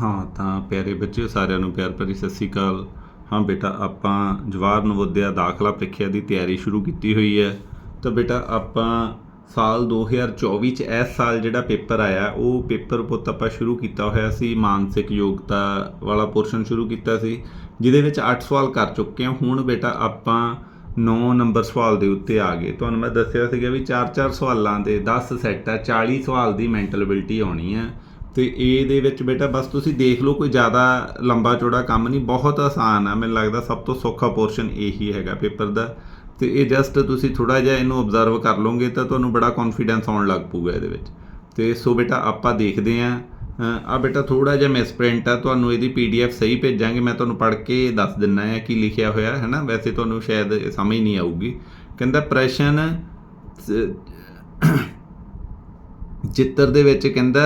ਹਾਂ, ਤਾਂ ਪਿਆਰੇ ਬੱਚਿਓ, ਸਾਰਿਆਂ ਨੂੰ ਪਿਆਰ ਭਰੀ ਸਤਿ ਸ੍ਰੀ ਅਕਾਲ। ਹਾਂ ਬੇਟਾ, ਆਪਾਂ ਜਵਾਹਰ ਨਵੋਦਿਆ ਦਾਖਲਾ ਪ੍ਰੀਖਿਆ ਦੀ ਤਿਆਰੀ ਸ਼ੁਰੂ ਕੀਤੀ ਹੋਈ ਹੈ। ਤਾਂ ਬੇਟਾ, ਆਪਾਂ ਸਾਲ 2024 ਚ ਇਸ ਸਾਲ ਜਿਹੜਾ ਪੇਪਰ ਆਇਆ, ਉਹ ਪੇਪਰ ਪੁੱਤ ਆਪਾਂ ਸ਼ੁਰੂ ਕੀਤਾ ਹੋਇਆ ਸੀ, ਮਾਨਸਿਕ ਯੋਗਤਾ ਵਾਲਾ ਪੋਰਸ਼ਨ ਸ਼ੁਰੂ ਕੀਤਾ ਸੀ, ਜਿਹਦੇ ਵਿੱਚ 8 ਸਵਾਲ ਕਰ ਚੁੱਕੇ ਹਾਂ। ਹੁਣ ਬੇਟਾ, ਆਪਾਂ 9 ਨੰਬਰ ਸਵਾਲ ਦੇ ਉੱਤੇ ਆ ਗਏ। ਤੁਹਾਨੂੰ ਮੈਂ ਦੱਸਿਆ ਸੀਗਾ ਵੀ 4-4 ਸਵਾਲਾਂ ਦੇ 10 ਸੈੱਟ ਆ 40 ਸਵਾਲ ਦੀ ਮੈਂਟਲ ਐਬਿਲਿਟੀ ਆਉਣੀ ਹੈ ਤੇ ਇਹਦੇ ਵਿੱਚ ਬੇਟਾ ਬਸ ਤੁਸੀਂ ਦੇਖ ਲਓ, ਕੋਈ ਜ਼ਿਆਦਾ ਲੰਬਾ ਚੌੜਾ ਕੰਮ ਨਹੀਂ, ਬਹੁਤ ਆਸਾਨ ਆ। ਮੈਨੂੰ ਲੱਗਦਾ ਸਭ ਤੋਂ ਸੌਖਾ ਪੋਰਸ਼ਨ ਇਹੀ ਹੈਗਾ ਪੇਪਰ ਦਾ। ਤੇ ਇਹ ਜਸਟ ਤੁਸੀਂ ਥੋੜਾ ਜਿਹਾ ਇਹਨੂੰ ਆਬਜ਼ਰਵ ਕਰ ਲਓਗੇ ਤਾਂ ਤੁਹਾਨੂੰ ਬੜਾ ਕੌਨਫੀਡੈਂਸ ਆਉਣ ਲੱਗ ਪਊਗਾ ਇਹਦੇ ਵਿੱਚ। ਤੇ ਸੋ ਬੇਟਾ ਆਪਾਂ ਦੇਖਦੇ ਆਂ ਆ ਬੇਟਾ ਥੋੜਾ ਜਿਹਾ ਮਿਸਪ੍ਰਿੰਟ ਆ, ਤੁਹਾਨੂੰ ਇਹਦੀ ਪੀਡੀਐਫ ਸਹੀ ਭੇਜਾਂਗੇ। ਮੈਂ ਤੁਹਾਨੂੰ ਪੜ੍ਹ ਕੇ ਦੱਸ ਦਿੰਨਾ ਹੈ ਕੀ ਲਿਖਿਆ ਹੋਇਆ ਹੈ ਨਾ ਵੈਸੇ ਤੁਹਾਨੂੰ ਸ਼ਾਇਦ ਇਹ ਸਮਝ ਨਹੀਂ ਆਊਗੀ। ਕਹਿੰਦਾ ਪ੍ਰਸ਼ਨ ਚਿੱਤਰ ਦੇ ਵਿੱਚ ਕਹਿੰਦਾ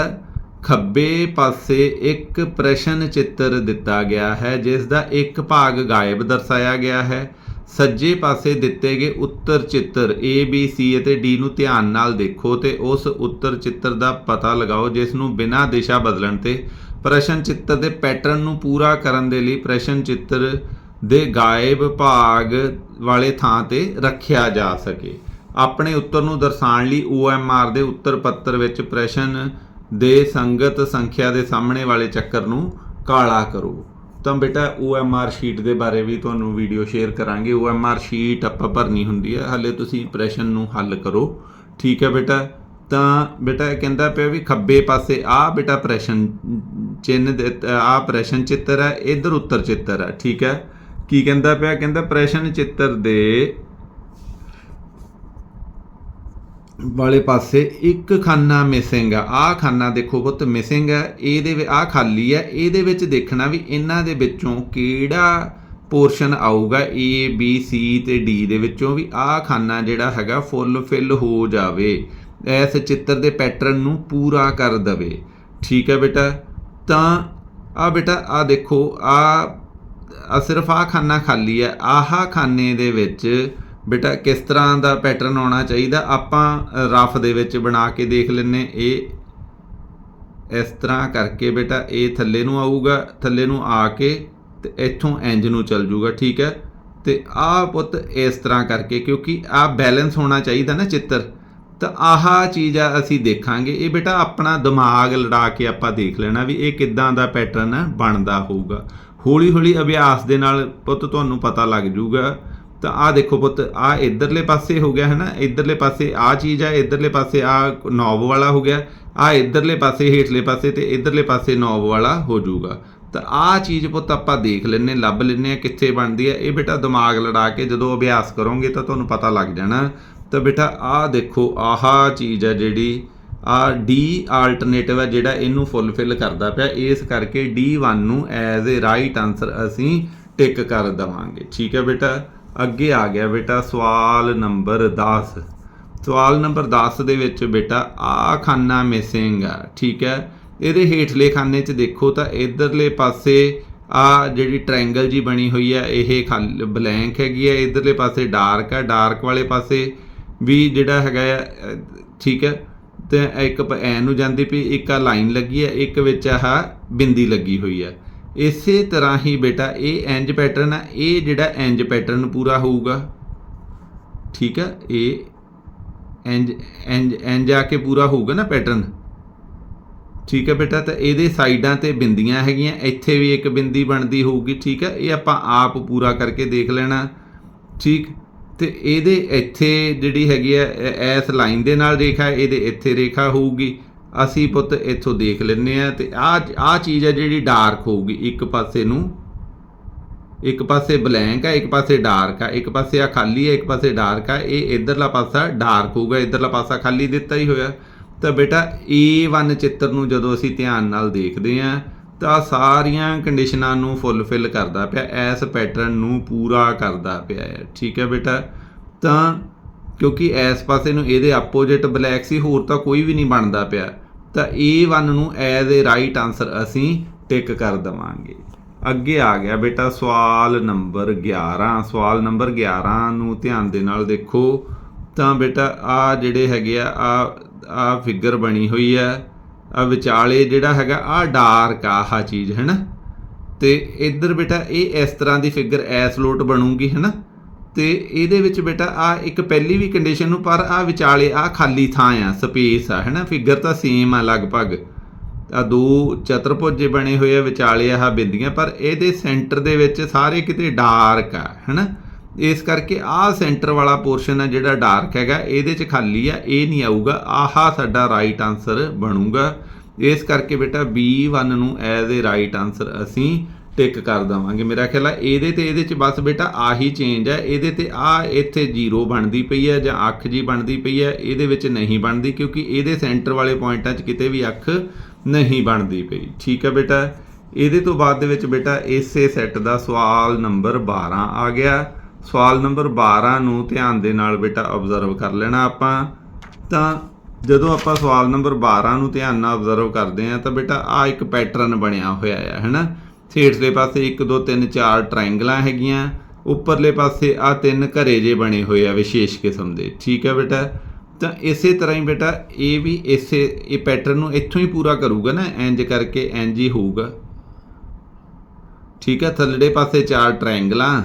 ਖੱਬੇ ਪਾਸੇ ਇੱਕ ਪ੍ਰਸ਼ਨ ਚਿੱਤਰ ਦਿੱਤਾ ਗਿਆ ਹੈ, ਜਿਸ ਦਾ ਇੱਕ ਭਾਗ ਗਾਇਬ ਦਰਸਾਇਆ ਗਿਆ ਹੈ। ਸੱਜੇ ਪਾਸੇ ਦਿੱਤੇ ਗਏ ਉੱਤਰ ਚਿੱਤਰ A, B, C ਅਤੇ D ਨੂੰ ਧਿਆਨ ਨਾਲ ਦੇਖੋ ਤੇ ਉਸ ਉੱਤਰ ਚਿੱਤਰ ਦਾ ਪਤਾ ਲਗਾਓ, ਜਿਸ ਨੂੰ ਬਿਨਾਂ ਦਿਸ਼ਾ ਬਦਲਣ ਤੇ ਪ੍ਰਸ਼ਨ ਚਿੱਤਰ ਦੇ ਪੈਟਰਨ ਨੂੰ ਪੂਰਾ ਕਰਨ ਦੇ ਲਈ ਪ੍ਰਸ਼ਨ ਚਿੱਤਰ ਦੇ ਗਾਇਬ ਭਾਗ ਵਾਲੇ ਥਾਂ ਤੇ ਰੱਖਿਆ ਜਾ ਸਕੇ। ਆਪਣੇ ਉੱਤਰ ਨੂੰ ਦਰਸਾਉਣ ਲਈ OMR ਦੇ ਉੱਤਰ ਪੱਤਰ ਵਿੱਚ ਪ੍ਰਸ਼ਨ ਦੇ ਸੰਗਤ ਸੰਖਿਆ ਦੇ ਸਾਹਮਣੇ ਵਾਲੇ ਚੱਕਰ ਨੂੰ ਕਾਲਾ ਕਰੋ। ਤਾਂ ਬੇਟਾ OMR ਸ਼ੀਟ ਦੇ ਬਾਰੇ ਵੀ ਤੁਹਾਨੂੰ ਵੀਡੀਓ ਸ਼ੇਅਰ ਕਰਾਂਗੇ। OMR ਸ਼ੀਟ ਆਪਾਂ ਭਰਨੀ ਹੁੰਦੀ ਹੈ ਹਾਲੇ ਤੁਸੀਂ ਪ੍ਰਸ਼ਨ ਨੂੰ ਹੱਲ ਕਰੋ। ਠੀਕ ਹੈ ਬੇਟਾ? ਤਾਂ ਬੇਟਾ ਇਹ ਕਹਿੰਦਾ ਪਿਆ ਵੀ ਖੱਬੇ ਪਾਸੇ ਆ ਬੇਟਾ ਪ੍ਰਸ਼ਨ ਚਿੰਨ ਆ ਪ੍ਰਸ਼ਨ ਚਿੱਤਰ ਹੈ, ਇਧਰ ਉੱਤਰ ਚਿੱਤਰ ਹੈ। ਠੀਕ ਹੈ? ਕੀ ਕਹਿੰਦਾ ਪਿਆ? ਕਹਿੰਦਾ ਪ੍ਰਸ਼ਨ ਚਿੱਤਰ ਦੇ ਵਾਲੇ ਪਾਸੇ ਇੱਕ ਖਾਨਾ ਮਿਸਿੰਗ ਆ। ਆ ਖਾਨਾ ਦੇਖੋ ਪੁੱਤ ਮਿਸਿੰਗ ਹੈ ਇਹਦੇ ਆ ਖਾਲੀ ਹੈ ਇਹਦੇ ਵਿੱਚ ਦੇਖਣਾ ਵੀ ਇਹਨਾਂ ਦੇ ਵਿੱਚੋਂ ਕਿਹੜਾ ਪੋਰਸ਼ਨ ਆਊਗਾ A, B, C ਤੇ D ਦੇ ਵਿੱਚੋਂ ਵੀ ਆ ਖਾਨਾ ਜਿਹੜਾ ਹੈਗਾ ਫੁੱਲ ਫਿਲ ਹੋ ਜਾਵੇ। ਇਸ ਚਿੱਤਰ ਦੇ ਪੈਟਰਨ ਨੂੰ ਪੂਰਾ ਕਰ ਦਵੇ। ਠੀਕ ਹੈ ਬੇਟਾ? ਤਾਂ ਆ ਬੇਟਾ ਆ ਦੇਖੋ ਆ ਆ ਸਿਰਫ ਆ ਖਾਨਾ ਖਾਲੀ ਹੈ ਆਹਾ ਖਾਨੇ ਦੇ ਵਿੱਚ ਬੇਟਾ, ਕਿਸ ਤਰ੍ਹਾਂ ਦਾ ਪੈਟਰਨ ਆਉਣਾ ਚਾਹੀਦਾ? ਆਪਾਂ ਰਫ ਦੇ ਵਿੱਚ ਬਣਾ ਕੇ ਦੇਖ ਲੈਨੇ ਇਹ ਇਸ ਤਰ੍ਹਾਂ ਕਰਕੇ ਬੇਟਾ, ਇਹ ਥੱਲੇ ਨੂੰ ਆਊਗਾ, ਥੱਲੇ ਨੂੰ ਆ ਕੇ ਤੇ ਇੱਥੋਂ ਇੰਜ ਨੂੰ ਚੱਲ ਜੂਗਾ ਠੀਕ ਹੈ? ਤੇ ਆਹ ਪੁੱਤ ਇਸ ਤਰ੍ਹਾਂ ਕਰਕੇ, ਕਿਉਂਕਿ ਆ ਬੈਲੈਂਸ ਹੋਣਾ ਚਾਹੀਦਾ ਨਾ ਚਿੱਤਰ। ਤਾਂ ਆਹ ਚੀਜ਼ ਆ, ਅਸੀਂ ਦੇਖਾਂਗੇ। ਇਹ ਬੇਟਾ ਆਪਣਾ ਦਿਮਾਗ ਲੜਾ ਕੇ ਆਪਾਂ ਦੇਖ ਲੈਣਾ ਵੀ ਇਹ ਕਿੱਦਾਂ ਦਾ ਪੈਟਰਨ ਬਣਦਾ ਹੋਊਗਾ। ਹੌਲੀ ਹੌਲੀ ਅਭਿਆਸ ਦੇ ਨਾਲ ਪੁੱਤ ਤੁਹਾਨੂੰ ਪਤਾ ਲੱਗ ਜੂਗਾ ਤਾਂ ਆ ਦੇਖੋ ਪੁੱਤ ਆ ਇਧਰਲੇ ਪਾਸੇ ਹੋ ਗਿਆ ਹੈ ਨਾ ਇਧਰਲੇ ਪਾਸੇ ਆ ਚੀਜ਼ ਆ, ਇਧਰਲੇ ਪਾਸੇ ਆ ਨੌਬ ਵਾਲਾ ਹੋ ਗਿਆ ਆ ਇਧਰਲੇ ਪਾਸੇ ਹੇਠਲੇ ਪਾਸੇ ਤੇ ਇਧਰਲੇ ਪਾਸੇ ਨੌਬ ਵਾਲਾ ਹੋ ਜਾਊਗਾ। ਤਾਂ ਆ ਚੀਜ਼ ਪੁੱਤ ਆਪਾਂ ਦੇਖ ਲੈਨੇ ਲੱਭ ਲੈਨੇ ਆ ਕਿੱਥੇ ਬਣਦੀ ਹੈ ਇਹ ਬੇਟਾ ਦਿਮਾਗ ਲੜਾ ਕੇ ਜਦੋਂ ਅਭਿਆਸ ਕਰੋਗੇ ਤਾਂ ਤੁਹਾਨੂੰ ਪਤਾ ਲੱਗ ਜਾਣਾ। ਤਾਂ ਬੇਟਾ ਆ ਦੇਖੋ, ਆਹਾ ਚੀਜ਼ ਹੈ ਜਿਹੜੀ ਆ ਡੀ ਆਲਟਰਨੇਟਿਵ ਹੈ ਜਿਹੜਾ ਇਹਨੂੰ ਫੁੱਲਫਿਲ ਕਰਦਾ ਪਿਆ। ਇਸ ਕਰਕੇ D1 ਨੂੰ ਐਜ਼ ਅ ਰਾਈਟ ਆਨਸਰ ਅਸੀਂ ਟਿਕ ਕਰ ਦਵਾਂਗੇ। ਠੀਕ ਹੈ ਬੇਟਾ? ਅੱਗੇ ਆ ਗਿਆ ਬੇਟਾ ਸਵਾਲ ਨੰਬਰ 10 ਸਵਾਲ ਨੰਬਰ 10 ਦੇ ਵਿੱਚ ਬੇਟਾ ਆ ਖਾਨਾ ਮਿਸਿੰਗ ਆ, ਠੀਕ ਹੈ? ਇਹਦੇ ਹੇਠਲੇ ਖਾਨੇ 'ਚ ਦੇਖੋ ਤਾਂ ਇਧਰਲੇ ਪਾਸੇ ਆ ਜਿਹੜੀ ਟ੍ਰਾਇੰਗਲ ਜੀ ਬਣੀ ਹੋਈ ਹੈ ਇਹ ਬਲੈਂਕ ਹੈਗੀ ਹੈ ਇਧਰਲੇ ਪਾਸੇ ਡਾਰਕ ਹੈ ਡਾਰਕ ਵਾਲੇ ਪਾਸੇ ਵੀ ਜਿਹੜਾ ਹੈਗਾ ਆ, ਠੀਕ ਹੈ? ਤੇ ਇੱਕ ਐ ਨੂੰ ਜਾਂਦੀ ਪਈ, ਇੱਕ ਆ ਲਾਈਨ ਲੱਗੀ ਹੈ ਇੱਕ ਵਿੱਚ ਆਹ ਬਿੰਦੀ ਲੱਗੀ ਹੋਈ ਹੈ ਇਸੇ ਤਰ੍ਹਾਂ ਹੀ ਬੇਟਾ, ਇਹ ਇੰਜ ਪੈਟਰਨ ਆ, ਇਹ ਜਿਹੜਾ ਇੰਜ ਪੈਟਰਨ ਪੂਰਾ ਹੋਊਗਾ, ਠੀਕ ਆ, ਇਹ ਇੰਜ ਇੰਜ ਇੰਜ ਆ ਕੇ ਪੂਰਾ ਹੋਊਗਾ ਨਾ ਪੈਟਰਨ ਠੀਕ ਹੈ ਬੇਟਾ, ਤਾਂ ਇਹਦੇ ਸਾਈਡਾਂ ਤੇ ਬਿੰਦੀਆਂ ਹੈਗੀਆਂ, ਇੱਥੇ ਵੀ ਇੱਕ ਬਿੰਦੀ ਬਣਦੀ ਹੋਊਗੀ, ਠੀਕ ਹੈ ਇਹ ਆਪਾਂ ਆਪ ਪੂਰਾ ਕਰਕੇ ਦੇਖ ਲੈਣਾ, ਠੀਕ? ਤੇ ਇਹਦੇ ਇੱਥੇ ਜਿਹੜੀ ਹੈਗੀ ਹੈ ਇਸ ਲਾਈਨ ਦੇ ਨਾਲ ਰੇਖਾ, ਇਹਦੇ ਇੱਥੇ ਰੇਖਾ ਹੋਊਗੀ ਅਸੀਂ ਪੁੱਤ ਇੱਥੋਂ ਦੇਖ ਲੈਨੇ ਆ ਤੇ ਆ ਆ ਚੀਜ਼ ਹੈ ਜਿਹੜੀ ਡਾਰਕ ਹੋਊਗੀ। ਇੱਕ ਪਾਸੇ ਨੂੰ, ਇੱਕ ਪਾਸੇ ਬਲੈਂਕ ਆ ਇੱਕ ਪਾਸੇ ਡਾਰਕ ਆ ਇੱਕ ਪਾਸੇ ਆ ਖਾਲੀ ਆ ਇੱਕ ਪਾਸੇ ਡਾਰਕ ਆ ਇਹ ਇਧਰਲਾ ਪਾਸਾ ਡਾਰਕ ਹੋਊਗਾ, ਇਧਰਲਾ ਪਾਸਾ ਖਾਲੀ ਦਿੱਤਾ ਹੀ ਹੋਇਆ। ਤਾਂ ਬੇਟਾ A1 ਚਿੱਤਰ ਨੂੰ ਜਦੋਂ ਅਸੀਂ ਧਿਆਨ ਨਾਲ ਦੇਖਦੇ ਆਂ ਤਾਂ ਸਾਰੀਆਂ ਕੰਡੀਸ਼ਨਾਂ ਨੂੰ ਫੁੱਲਫਿਲ ਕਰਦਾ ਪਿਆ, ਐਸ ਪੈਟਰਨ ਨੂੰ ਪੂਰਾ ਕਰਦਾ ਪਿਆ ਹੈ। ਠੀਕ ਹੈ ਬੇਟਾ? ਤਾਂ ਕਿਉਂਕਿ ਇਸ ਪਾਸੇ ਨੂੰ ਇਹਦੇ ਆਪੋਜੀਟ ਬਲੈਕ ਸੀ, ਹੋਰ ਤਾਂ ਕੋਈ ਵੀ ਨਹੀਂ ਬਣਦਾ ਪਿਆ। ਤਾਂ A1 ਨੂੰ ਐਜ਼ ਅ ਰਾਈਟ ਆਨਸਰ ਅਸੀਂ ਟਿਕ ਕਰ ਦਵਾਂਗੇ। ਅੱਗੇ ਆ ਗਿਆ ਬੇਟਾ ਸਵਾਲ ਨੰਬਰ 11 ਸਵਾਲ ਨੰਬਰ 11 ਨੂੰ ਧਿਆਨ ਦੇ ਨਾਲ ਦੇਖੋ। ਤਾਂ ਬੇਟਾ ਆ ਜਿਹੜੇ ਹੈਗੇ ਆ ਆ ਆ ਫਿਗਰ ਬਣੀ ਹੋਈ ਹੈ। ਆ ਵਿਚਾਲੇ ਜਿਹੜਾ ਹੈਗਾ, ਆ ਡਾਰਕ ਆਹ ਚੀਜ਼ ਹੈ ਨਾ ਤੇ ਇੱਧਰ ਬੇਟਾ ਇਹ ਇਸ ਤਰ੍ਹਾਂ ਦੀ ਫਿਗਰ ਐਸ ਲੋਟ ਬਣੂਗੀ ਹੈ ਨਾ ਤੇ ਇਹਦੇ ਵਿੱਚ ਬੇਟਾ ਆ ਇੱਕ ਪਹਿਲੀ ਵੀ ਕੰਡੀਸ਼ਨ ਨੂੰ, ਪਰ ਆ ਵਿਚਾਲੇ ਆ ਖਾਲੀ ਥਾਂ ਆ ਸਪੇਸ ਆ ਹੈ ਨਾ ਫਿਗਰ ਤਾਂ ਸੇਮ ਆ ਲਗਭਗ। ਆ ਦੋ ਚਤੁਰਭੁਜ ਜਿਹੇ ਬਣੇ ਹੋਏ ਆ, ਵਿਚਾਲੇ ਆਹ ਬਿੰਦੀਆਂ, ਪਰ ਇਹਦੇ ਸੈਂਟਰ ਦੇ ਵਿੱਚ ਸਾਰੇ ਕਿਤੇ ਡਾਰਕ ਆ, ਹੈਨਾ? ਇਸ ਕਰਕੇ ਆਹ ਸੈਂਟਰ ਵਾਲਾ ਪੋਰਸ਼ਨ ਆ ਜਿਹੜਾ ਡਾਰਕ ਹੈਗਾ, ਇਹਦੇ 'ਚ ਖਾਲੀ ਆ, ਇਹ ਨਹੀਂ ਆਊਗਾ, ਆਹਾ ਸਾਡਾ ਰਾਈਟ ਆਨਸਰ ਬਣੂਗਾ। ਇਸ ਕਰਕੇ ਬੇਟਾ B1 ਨੂੰ ਐਜ਼ ਅ ਰਾਈਟ ਆਨਸਰ ਅਸੀਂ ਟਿਕ ਕਰ ਦਵਾਂਗੇ। ਮੇਰਾ ਖਿਆਲ ਆ ਇਹਦੇ ਤੇ ਇਹਦੇ 'ਚ ਬਸ ਬੇਟਾ ਆਹੀ ਚੇਂਜ ਹੈ ਇਹਦੇ ਤੇ ਆ ਇੱਥੇ 0 ਬਣਦੀ ਪਈ ਹੈ ਜਾਂ ਅੱਖ ਜੀ ਬਣਦੀ ਪਈ ਹੈ ਇਹਦੇ ਵਿੱਚ ਨਹੀਂ ਬਣਦੀ ਕਿਉਂਕਿ ਇਹਦੇ ਸੈਂਟਰ ਵਾਲੇ ਪੁਆਇੰਟਾਂ 'ਚ ਕਿਤੇ ਵੀ ਅੱਖ ਨਹੀਂ ਬਣਦੀ ਪਈ। ਠੀਕ ਹੈ ਬੇਟਾ? ਇਹਦੇ ਤੋਂ ਬਾਅਦ ਦੇ ਵਿੱਚ ਬੇਟਾ ਇਸੇ ਸੈੱਟ ਦਾ ਸਵਾਲ ਨੰਬਰ 12 ਆ ਗਿਆ। ਸਵਾਲ ਨੰਬਰ 12 ਨੂੰ ਧਿਆਨ ਦੇ ਨਾਲ ਬੇਟਾ ਆਬਜ਼ਰਵ ਕਰ ਲੈਣਾ ਆਪਾਂ। ਤਾਂ ਜਦੋਂ ਆਪਾਂ ਸਵਾਲ ਨੰਬਰ 12 ਨੂੰ ਧਿਆਨ ਨਾਲ ਆਬਜ਼ਰਵ ਕਰਦੇ ਹਾਂ ਤਾਂ ਬੇਟਾ ਆ ਇੱਕ ਪੈਟਰਨ ਬਣਿਆ ਹੋਇਆ ਹੈ ਹੈਨਾ? ਥੇਠਲੇ ਪਾਸੇ 1 2 3 4 ਟ੍ਰਾਇੰਗਲਾਂ ਹੈਗੀਆਂ। ਉੱਪਰਲੇ ਪਾਸੇ ਆ ਤਿੰਨ ਘਰੇ ਜੇ ਬਣੇ ਹੋਏ ਆ ਵਿਸ਼ੇਸ਼ ਕਿਸਮ ਦੇ। ਠੀਕ ਹੈ ਬੇਟਾ? ਤਾਂ ਇਸੇ ਤਰ੍ਹਾਂ ਹੀ ਬੇਟਾ, ਇਹ ਵੀ ਇਸੇ, ਇਹ ਪੈਟਰਨ ਨੂੰ ਇੱਥੋਂ ਹੀ ਪੂਰਾ ਕਰੂਗਾ ਨਾ, ਇੰਜ ਕਰਕੇ ਇੰਜ ਹੀ ਹੋਊਗਾ। ਠੀਕ ਹੈ ਥੱਲੜੇ ਪਾਸੇ ਚਾਰ ਟ੍ਰਾਇੰਗਲਾਂ।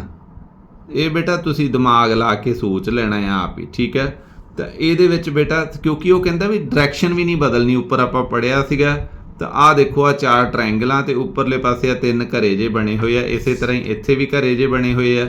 ਇਹ ਬੇਟਾ ਤੁਸੀਂ ਦਿਮਾਗ ਲਾ ਕੇ ਸੋਚ ਲੈਣਾ ਹੈ ਆਪ ਹੀ, ਠੀਕ ਹੈ ਤਾਂ ਇਹਦੇ ਵਿੱਚ ਬੇਟਾ, ਕਿਉਂਕਿ ਉਹ ਕਹਿੰਦਾ ਵੀ ਡਾਇਰੈਕਸ਼ਨ ਵੀ ਨਹੀਂ ਬਦਲਣੀ, ਉੱਪਰ ਆਪਾਂ ਪੜਿਆ ਸੀਗਾ। ਤਾਂ ਆਹ ਦੇਖੋ ਆ ਚਾਰ ਟ੍ਰਾਇੰਗਲਾਂ ਤੇ ਉੱਪਰਲੇ ਪਾਸੇ ਆ ਤਿੰਨ ਘਰੇ ਜੇ ਬਣੇ ਹੋਏ ਆ। ਇਸੇ ਤਰ੍ਹਾਂ ਹੀ ਇੱਥੇ ਵੀ ਘਰੇ ਜੇ ਬਣੇ ਹੋਏ ਆ।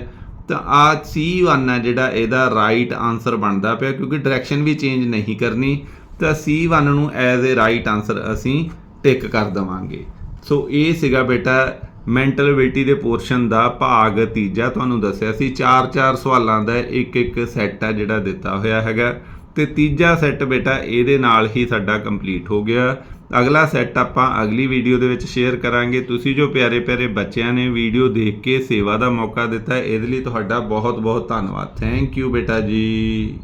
ਤਾਂ ਆ C1 ਆ ਜਿਹੜਾ ਇਹਦਾ ਰਾਈਟ ਆਨਸਰ ਬਣਦਾ ਪਿਆ, ਕਿਉਂਕਿ ਡਾਇਰੈਕਸ਼ਨ ਵੀ ਚੇਂਜ ਨਹੀਂ ਕਰਨੀ। ਤਾਂ C1 ਨੂੰ ਐਜ਼ ਅ ਰਾਈਟ ਆਨਸਰ ਅਸੀਂ ਟਿਕ ਕਰ ਦਵਾਂਗੇ। ਸੋ ਇਹ ਸੀਗਾ ਬੇਟਾ ਮੈਂਟਲ ਐਬਿਲਿਟੀ ਦੇ ਪੋਰਸ਼ਨ ਦਾ ਭਾਗ ਤੀਜਾ। ਤੁਹਾਨੂੰ ਦੱਸਿਆ ਸੀ, ਚਾਰ ਚਾਰ ਸਵਾਲਾਂ ਦਾ ਇੱਕ ਇੱਕ ਸੈੱਟ ਆ ਜਿਹੜਾ ਦਿੱਤਾ ਹੋਇਆ ਹੈਗਾ। ਤੇ ਤੀਜਾ ਸੈੱਟ ਬੇਟਾ ਇਹਦੇ ਨਾਲ ਹੀ ਸਾਡਾ ਕੰਪਲੀਟ ਹੋ ਗਿਆ। ਅਗਲਾ ਸੈੱਟ ਆਪਾਂ ਅਗਲੀ ਵੀਡੀਓ ਦੇ ਵਿੱਚ ਸ਼ੇਅਰ ਕਰਾਂਗੇ। ਤੁਸੀਂ ਜੋ ਪਿਆਰੇ ਪਿਆਰੇ ਬੱਚਿਆਂ ਨੇ ਵੀਡੀਓ ਦੇਖ ਕੇ ਸੇਵਾ ਦਾ ਮੌਕਾ ਦਿੱਤਾ, ਇਹਦੇ ਲਈ ਤੁਹਾਡਾ ਬਹੁਤ ਬਹੁਤ ਧੰਨਵਾਦ। ਥੈਂਕ ਯੂ ਬੇਟਾ ਜੀ।